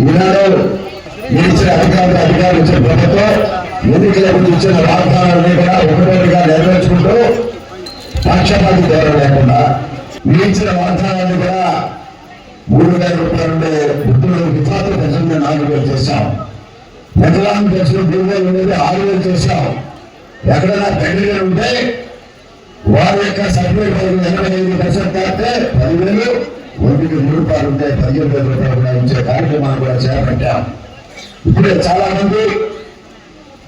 ఈనాడు ఇచ్చిన అధికారులు అధికారులు ఇచ్చిన ప్రభుత్వం ఎన్నికలకు ఇచ్చిన వాగ్దానాన్ని కూడా ఒకటోటిగా నెరవేర్చుకుంటూ పక్షపాతి ధోరణి లేకుండా మీరు ఇచ్చిన వాగ్దానాన్ని కూడా మూడు వేల రూపాయల నుండి వృద్ధులు వితాతు పెన్షన్ నాలుగు వేలు చేశాం. వికలాంగ పెన్షన్ మూడు వేలు ఉండేది ఆరు వేలు చేశాం. ఎక్కడైనా పెళ్ళి ఉంటే వారి యొక్క సర్టిఫికేట్ ఎనభై ఐదు పర్సెంట్ దాటితే పదివేలు ఒంటికి మూడు రూపాయలు ఉంటాయి పదిహేను వేల రూపాయలు కూడా ఇచ్చే కార్యక్రమాన్ని కూడా చేపట్టాం. ఇప్పుడే చాలా మంది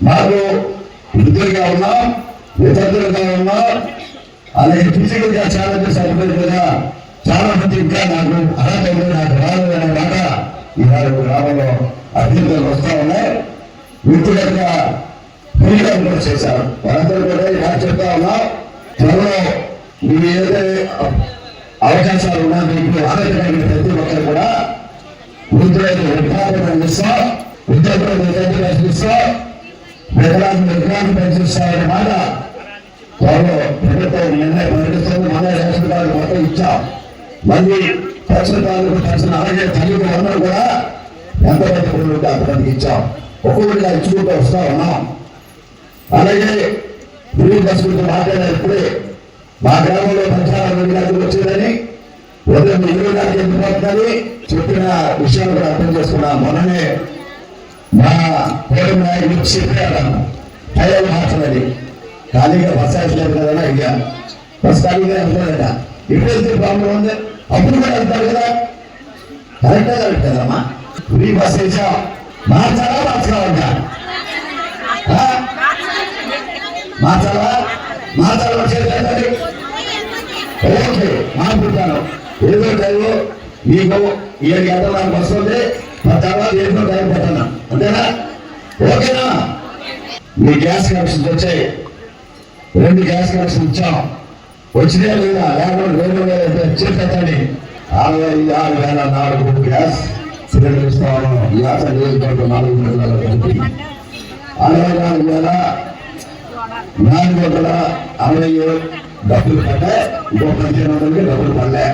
మాకు వృద్ధులుగా ఉన్నా వితంతులుగా ఉన్నాం అలాగే ఫిజికల్గా చాలా సరిపోయేదిగా చాలా మంది ఇంకా నాకు అర్హత ఉంది నాకు రాదు అనే మాట ఇవాళ గ్రామంలో అభ్యర్థులు వస్తా ఉన్నాయి. వ్యక్తిగతంగా ఫిజికల్ కూడా చేశారు. వారందరూ కూడా ఇలా చెప్తా ఉన్నా. త్వరలో మీ ఏదైతే అవకాశాలు ఉన్నా మీకు అర్హత ప్రతి ఒక్కరు కూడా వృద్ధులకు ఉపాధి ఇస్తాం ఉద్యోగులకు విద్యార్థులు ఇస్తాం ప్రజలకు వికలాంగ పెంచిస్తామనే మాట త్వరలో ప్రభుత్వం నిర్ణయం ప్రకటిస్తుంది మన రేషన్ కార్డు మొత్తం ఇచ్చాం. మళ్ళీ పెన్షన్ తాలూకు పెన్షన్ అలాగే తల్లికి అందరూ కూడా ఎంతమంది పిల్లలు ఉంటే అంతమందికి ఇచ్చాం. ఒక్కొక్కటిగా ఇచ్చుకుంటూ వస్తా ఉన్నాం. అలాగే ఫ్రీ బస్ గురించి మాట్లాడేటప్పుడే మా గ్రామంలో ప్రచారం రెండు గంటలకు వచ్చిందని ఉదయం ఇరవై దాకా ఎందుకు చెప్పిన విషయాలు కూడా అర్థం చేసుకున్నాం. మొన్ననే మా పేరు నాయకుడు చెప్పారు టైం మార్చమని ఖాళీగా బస్ లేదు కదా అయ్యా బస్ ఖాళీగా వెళ్తాడట ఇప్పుడు ప్రాబ్లం ఉంది. అప్పుడు కూడా వెళ్తారు కదా. కరెక్ట్గా కరెక్ట్ కదమ్మా ఫ్రీ బస్ వేసా. మార్చాలా మార్చుకోవాలంట మార్చాలా? మార్చాలా వచ్చేది ఓకే మాట్లాడతాను. ఏదో టైంలో మీకు ఏడు గంటల నాకు వస్తుంది ఆ తర్వాత ఏదో టైం పెట్టను? అంతేనా? ఓకేనా? మీ గ్యాస్ కనెక్షన్స్ వచ్చాయి. రెండు గ్యాస్ కనెక్షన్ ఇచ్చాం. వచ్చినా లేదా? లేకపోతే రెండు వేల చెప్పండి ఆరు ఐదు ఆరు వేల నాలుగు గ్యాస్ సిలిండర్ ఇస్తాము గ్యాస్ నియోజకవర్గం నాలుగు వందల కలిపి అరవై నాలుగు వేల నాలుగు వందల అరవై ఏడు డబ్బులు పడ్డాయి ఇంకో పదిహేను వందలకి డబ్బులు పడలే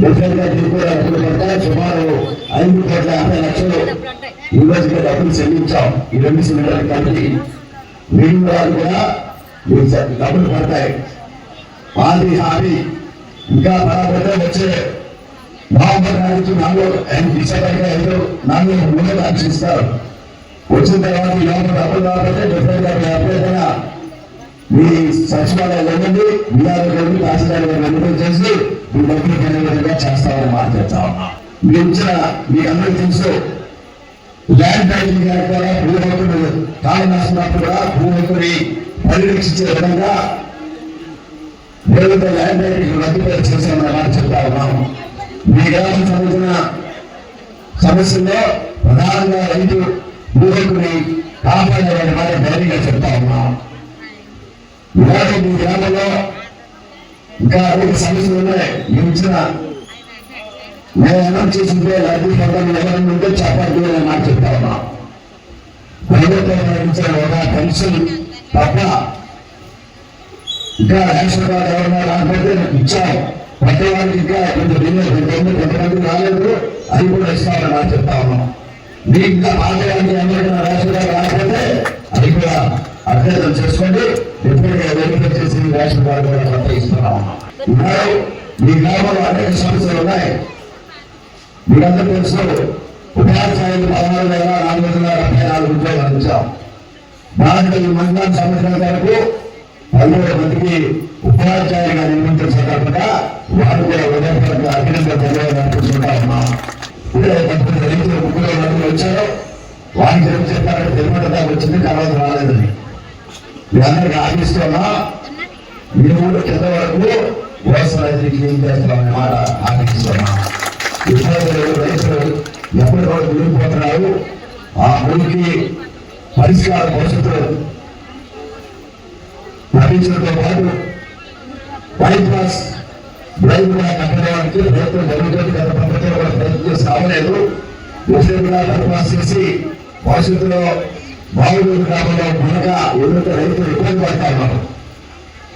డిఫరెంట్గా దీనికి డబ్బులు పడతాయి సుమారు ఐదు కోట్ల యాభై లక్షలు ఈ రోజుకి డబ్బులు చెల్లించాం ఈ రెండు సిలిండర్లు కలిపి మిగిలిన కూడా డబ్బులు పడతాయి ఆది హామీ ఇంకా బరాబర్ వచ్చే నవంబర్ నాలుగు నాలుగు డిసెంబర్ ఐదు నాలుగు వచ్చిన తర్వాత ఈ లోపల డబ్బులు రాకపోతే డిఫరెంట్గా మీ అభ్యర్థన మీ సచివాలయం వెళ్ళండి బీఆర్ వెళ్ళి తహసీల్దార్ గారు చేసి మీ డబ్బులు కొనే విధంగా చేస్తామని మాట్లాడుతా ఉన్నా. మీ ఇచ్చిన మీ అందరికీ తెలుసు ల్యాండ్ టైటింగ్ యాక్ట్ ద్వారా భూహక్కులు కాలం రాసినప్పుడు కూడా భూహక్కుని పరిరక్షించే విధంగా నేరుగా ల్యాండ్ టైటింగ్ రద్దు చేశామని మాట చెప్తా ఉన్నాము మీ గ్రామం సంబంధించిన సమస్యల్లో ప్రధానంగా రైతు భూహక్కుని కాపాడేవాడి మాట ధైర్యంగా చెప్తా ఉన్నా. ఇవాళ మీ గ్రామంలో ఇంకా అనేక సమస్యలు ఉన్నాయి. మీరు ఇచ్చిన నేను అనౌన్స్ చేసిందే లబ్ధి పొందాలని ఎవరైనా ఉంటే చెప్పండి అని మాట చెప్తా ఉన్నా. ప్రభుత్వం ప్రకటించిన ఒక పెన్షన్ తప్ప ఇంకా రేషన్ కార్డు ఎవరైనా రాకపోతే నాకు ఇచ్చాం. ప్రతి వారికి ఇంకా కొంత బిల్లు కొంతమంది కొంతమంది రాలేదు. అది కూడా ఇస్తామని మాట చెప్తా ఉన్నాం. మీకు ఇంకా పాతవారికి ఎవరికైనా రేషన్ కార్డు రాకపోతే అది కూడా అభ్యర్థన చేసుకోండి. వెరిఫై చేసి రేషన్ కార్డు కూడా కొత్త ఇస్తున్నాం మీ గ్రామంలో అనేక సమస్యలు ఉన్నాయి. మీరందరూ తెలుసు ఉపాధ్యాయులు పదహారు వేల నాలుగు వందల డెబ్బై నాలుగు ఉద్యోగాలు ఇచ్చాం దాంట్లో ఈ మండలం సంవత్సరం వరకు పదిహేడు మందికి ఉపాధ్యాయులుగా నిర్మించిన సందర్భంగా వారు కూడా ఉదయపరంగా అభినందన తెలియాలనుకుంటున్నా ఇప్పుడే రైతులు ముగ్గురు మంది వచ్చారు వారికి ఏం చెప్పారంటే తెలియట దాకా వచ్చింది తర్వాత రాలేదని. మీ అందరికి ఆశిస్తున్నా మీ ఊళ్ళో కింద వరకు వ్యవసాయ రైతులకి ఏం చేస్తామనే మాట ఆశిస్తున్నా ఇబ్బందులు రైతులు ఎప్పటి ఎప్పటికప్పుడు మునిగిపోతున్నారు ఆ మునికి పరిష్కార భవిష్యత్తు లభించడంతో పాటు బైపాస్ కూడా కట్టడానికి రైతులు జరుగుతుంది గత ప్రభుత్వం కూడా చేసి భవిష్యత్తులో బాగుడు గ్రామంలో మనక ఎవరైతే రైతులు ఇబ్బంది పడతా ఉన్నారు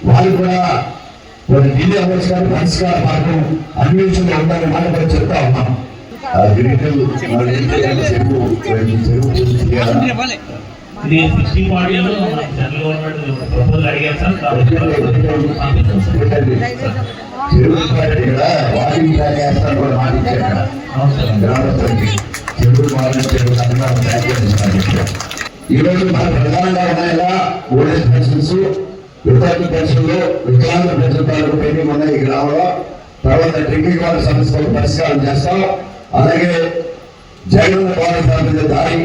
వాళ్ళు కూడా కొన్ని ఢిల్లీ అమర్చారు పరిష్కార మార్గం అన్వేషణలో ఉండాలని మాట కూడా చెప్తా ఉన్నాం. ఇది సిక్స్టీ ఫార్టీలో గవర్నమెంట్ ప్రపోజల్ అడిగారు సార్. కాబట్టి పార్టీ కూడా వాకింగ్ ట్రాక్ వేస్తాను కూడా మాటించారు కదా. గ్రామస్తులకి ట్రాక్ ఈ రోజు మన ప్రధానంగా ఉన్నాయా ఓల్డ్ పెన్షన్స్ విద్యార్థి పెన్షన్లు వికలాంగుల పెన్షన్ తాలూకు పెండింగ్ ఉన్నాయి ఈ గ్రామంలో తర్వాత డ్రింకింగ్ వాటర్ సమస్యలకు పరిష్కారం చేస్తాం అలాగే జగన్ భవన్ సంబంధించిన దారి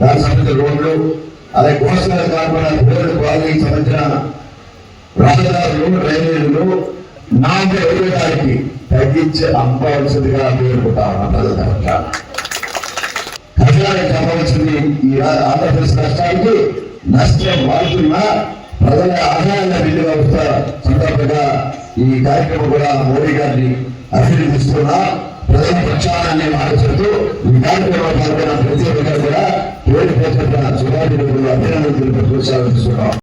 దానికి సంబంధించిన రోడ్లు అలాగే కోస్టల్ కాకుండా రోడ్డు కాలనీకి సంబంధించిన రహదారులు రైల్వేలు నా ఎదురడానికి తగ్గించి అమ్మవలసిందిగా పేర్కొంటాం ప్రజల తరఫున కష్టానికి సంబంధించింది ఈ ఆంధ్రప్రదేశ్ రాష్ట్రానికి నష్టం వాడుతున్నా ప్రజల ఆదాయాల బిల్లు వ్యవస్థ సందర్భంగా ఈ కార్యక్రమం కూడా మోడీ గారిని అభినందిస్తున్నా. ప్రజల పక్షాన్ని ఆలోచిస్తూ ఈ కార్యక్రమంలో పాల్గొన్న ప్రతి ఒక్కరు కూడా పేరు పెట్టిన సుధారి అభినందనలు తెలుపుతూ